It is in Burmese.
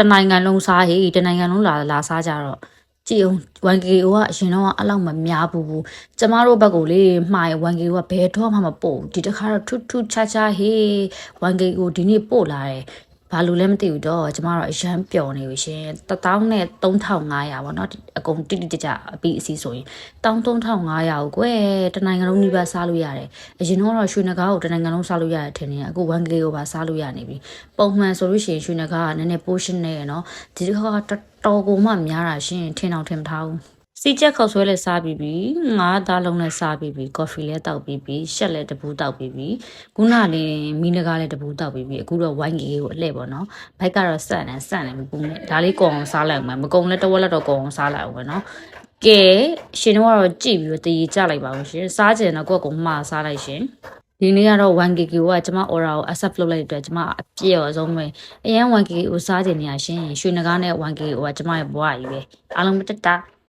တနိုင်ငံလုံးစားဟေးတနိုင်ငံလုံးလာလာစားကြတော့ကြည်အောင် 1KO ကအရင်တော့အဲ့လောက်မများဘူးကျမတို့ဘက်ကလေမှားရ 1KO ကဘယ်တော့မှမပို့ဘူးဒီတစ်ခါတော့ထူးထူးခြားခြားဟေး 1KO ဒီနေ့ပို့လာတယ် ဘာလို့လဲမသိဘူးတော့ကျမတို့အရန်ပျော်နေပြီရှင်1000နဲ့3500ပေါ့နော်အကုန်တိတိကျကျအပြီးအစီဆိုရင်13500ကိုကွယ်တနိုင်ငံလုံးနှိပါစားလို့ရတယ်အရင်တော့ရွှေနဂါးကိုတနိုင်ငံလုံးစားလို့ရတယ်ထင်တယ်အခု 1K ကိုပါစားလို့ရနေပြီပုံမှန်ဆိုလို့ရှိရင်ရွှေနဂါးကနည်းနည်း portion နဲ့ရနော်ဒီတစ်ခါကတော်တော်ကိုမှများတာရှင်ထင်အောင်ထင်မထားဘူး စီချက်ခောက်ဆွဲလည်းစားပြီးပြီငါးသားလုံးလည်းစားပြီးပြီကော်ဖီလည်းတောက်ပြီးပြီရှက်လည်းတပူးတောက်ပြီးပြီခုနလေးမီနဂါလည်းတပူးတောက်ပြီးပြီအခုတော့ 1K ကိုအလှည့်ပေါ့နော်ဘိုက်ကတော့စန့်နေစန့်နေမပူနဲ့ဒါလေးကုန်အောင်စားလိုက်အောင်မယ်မကုန်လည်းတစ်ဝက်လက်တော့ကုန်အောင်စားလိုက်အောင်ပဲနော်ကဲရှင်တို့ကတော့ကြည့်ပြီးတော့တည်ကြလိုက်ပါဦးရှင်စားကြတယ်တော့ကိုယ့်ကိုယ်မှားစားလိုက်ရှင်ဒီနေ့ကတော့ 1kk ကကျမ aura ကို accept လုပ်လိုက်တဲ့အတွက်ကျမအပြည့်ရောဆုံးပဲအရင် 1kk ကိုစားကြနေရရှင်ရွှေနဂါးနဲ့ 1kk ကကျမရဲ့ဘဝကြီးပဲအားလုံးပဲတက်တာ